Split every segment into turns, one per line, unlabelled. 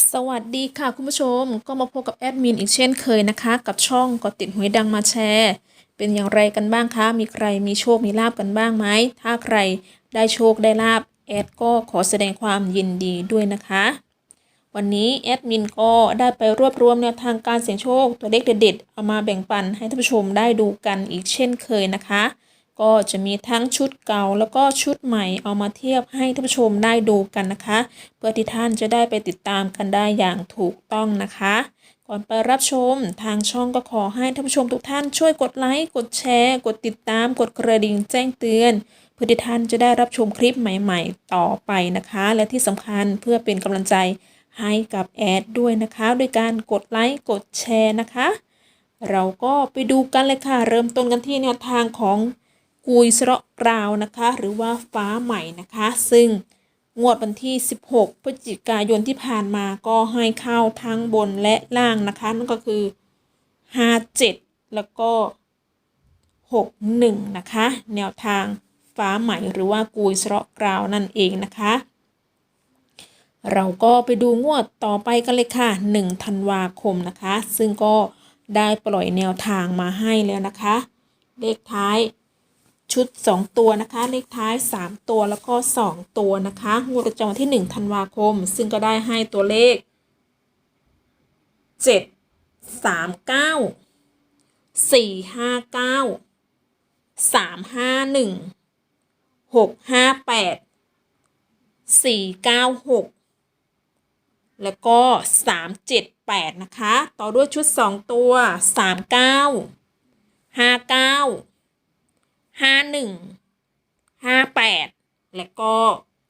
สวัสดีค่ะคุณผู้ชมก็มาพบกับแอดมินอีกเช่นเคยนะคะ กับช่องกดติดหวยดังมาแชร์ เป็นอย่างไรกันบ้างคะ มีใครมีโชคมีลาบกันบ้างไหม ถ้าใครได้โชคได้ลาบแอดก็ขอแสดงความยินดีด้วยนะคะ วันนี้แอดมินก็ได้ไปรวบรวมแนวทางการเสี่ยงโชคตัวเลขเด็ดๆเอามาแบ่งปันให้ท่านผู้ชมได้ดูกันอีกเช่นเคยนะคะ ก็จะมีทั้งชุดเก่าแล้วก็ชุดใหม่เอามาเทียบให้ท่านผู้ชมได้ดูกันนะคะ เพื่อที่ท่านจะได้ไปติดตามกันได้อย่างถูกต้องนะคะ ก่อนไปรับชมทางช่องก็ขอให้ท่านผู้ชมทุกท่านช่วยกดไลค์กดแชร์ กดติดตามกดกระดิ่งแจ้งเตือนเพื่อที่ท่านจะได้รับชมคลิปใหม่ ๆ ต่อไปนะคะ และที่สำคัญเพื่อเป็นกำลังใจให้กับแอดด้วยนะคะด้วยการกดไลค์กดแชร์นะคะ เราก็ไปดูกันเลยค่ะ เริ่มต้นกันที่แนวทางของ กุยสระกราวนะคะ หรือว่าฟ้าใหม่นะคะ ซึ่งงวดวันที่ 16 พฤศจิกายนที่ผ่านมาก็ให้เข้าทั้งบนและล่างนะคะ นั่นก็คือ 57 แล้วก็ 61 นะคะ แนวทางฟ้าใหม่หรือว่ากุยสระกราวนั่นเองนะคะ เราก็ไปดูงวดต่อไปกันเลยค่ะ 1 ธันวาคมนะคะ ซึ่งก็ได้ปล่อยแนวทางมาให้แล้วนะคะ เลขท้าย ชุด 2 ตัวนะคะ เลขท้าย 3 ตัวแล้วก็ 2 ตัวนะคะงวดประจำวันที่ 1 ธันวาคม ซึ่งก็ได้ให้ตัวเลข 7 3 9 4 5 9 3 5 1 6 5 8 4 9 6 แล้วก็ 3 7 8 นะคะ ต่อด้วยชุด 2 ตัว 3 9 5 9 5 1 5 8แปดแล้วก็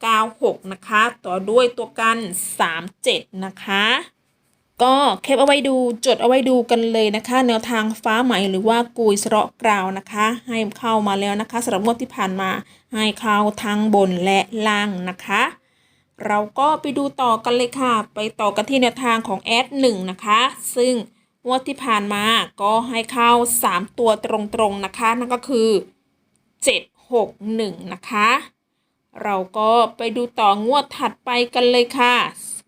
9 6นะคะ ต่อด้วยตัวกัน3 7นะคะก็แคปเอาไว้ดูจดเอาไว้ดูกันเลยนะคะ แนวทางฟ้าใหม่หรือว่ากุยสระกราวนะคะ ให้เข้ามาแล้วนะคะสำหรับงวดที่ผ่านมาให้เข้าทั้งบนและล่างนะคะ เราก็ไปดูต่อกันเลยค่ะ ไปต่อกันที่แนวทางของแอดหนึ่งนะคะ ซึ่งงวดที่ผ่านมาก็ให้เข้า 3 ตัวตรงๆนะคะ นั่นก็คือ 761 นะคะ เราก็ไปดูต่องวดถัดไปกันเลยค่ะ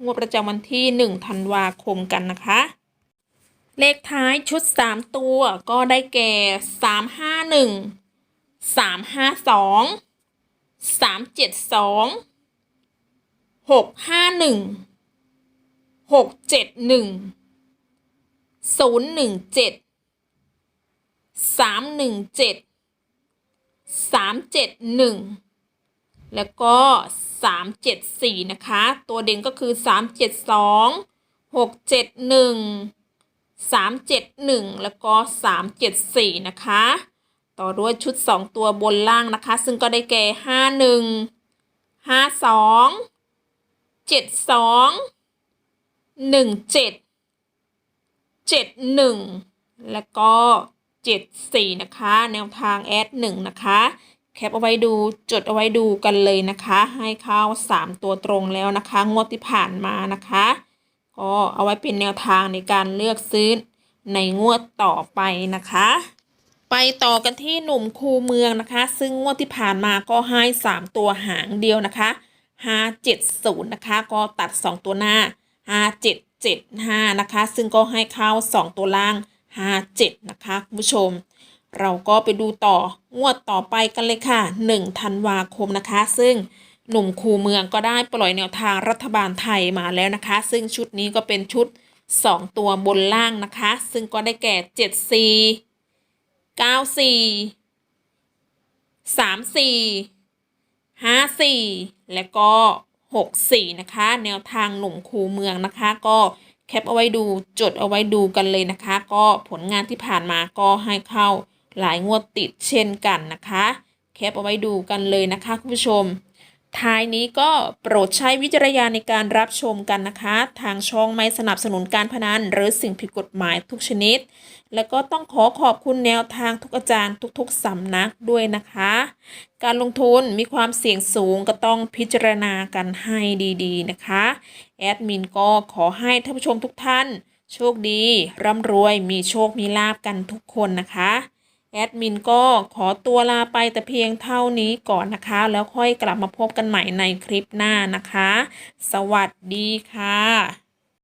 งวดประจำวันที่ 1 ธันวาคมกันนะคะ เลขท้ายชุด 3 ตัวก็ได้แก่ 351 352 372หกห้า หนึ่งหกเจ็ดหนึ่งศูนย์หนึ่งเจ็ดสามเจ็ดหนึ่งแล้วก็สามเจ็ดสี่นะคะ ตัวเด่นก็คือสามเจ็ดสองหกเจ็ดหนึ่งสามเจ็ดหนึ่งแล้วก็สามเจ็ดสี่นะคะ ต่อด้วยชุดสองตัวบนล่างนะคะ ซึ่งก็ได้แก่ห้าหนึ่งห้าสองเจ็ดสองหนึ่งเจ็ดเจ็ดหนึ่งแล้วก็ เจ็ดสี่นะคะ แนวทางแอดหนึ่งนะคะ แคปเอาไว้ดูจดเอาไว้ดูกันเลยนะคะ ให้เข้าสามตัวตรงแล้วนะคะ งวดที่ผ่านมานะคะ ก็เอาไว้เป็นแนวทางในการเลือกซื้อในงวดต่อไปนะคะ ไปต่อกันที่หนุ่มคูเมืองนะคะ ซึ่งงวดที่ผ่านมาก็ให้สามตัวหางเดียวนะคะห้าเจ็ดศูนย์นะคะ ก็ตัดสองตัวหน้าห้าเจ็ดเจ็ดห้านะคะ ซึ่งก็ให้เข้าสองตัวล่าง ห้าเจ็ดนะคะคุณผู้ชม เราก็ไปดูต่องวดต่อไปกันเลยค่ะหนึ่งธันวาคมนะคะ ซึ่งหนุ่มคูเมืองก็ได้ปล่อยแนวทางรัฐบาลไทยมาแล้วนะคะ ซึ่งชุดนี้ก็เป็นชุดสองตัวบนล่างนะคะ ซึ่งก็ได้แก่เจ็ดสี่เก้าสี่สามสี่ห้าสี่และก็หกสี่นะคะ แนวทางหนุ่มคูเมืองนะคะ ก็ แคปเอาไว้ดูจดเอาไว้ดูกันเลยนะคะ ก็ผลงานที่ผ่านมาก็ให้เข้าหลายงวดติดเช่นกันนะคะ แคปเอาไว้ดูกันเลยนะคะคุณผู้ชม ท้ายนี้ก็โปรดใช้วิจารณญาณในการรับชมกันนะคะ ทางช่องไม่สนับสนุนการพนัน หรือสิ่งผิดกฎหมายทุกชนิด แล้วก็ต้องขอขอบคุณแนวทางทุกอาจารย์ทุกๆสำนักด้วยนะคะ การลงทุนมีความเสี่ยงสูงก็ต้องพิจารณากันให้ดีๆนะคะ แอดมินก็ขอให้ท่านผู้ชมทุกท่าน โชคดี ร่ำรวยมีโชคมีลาบกันทุกคนนะคะ แอดมินก็ขอตัวลาไปแต่เพียงเท่านี้ก่อนนะคะ แล้วค่อยกลับมาพบกันใหม่ในคลิปหน้านะคะ สวัสดีค่ะ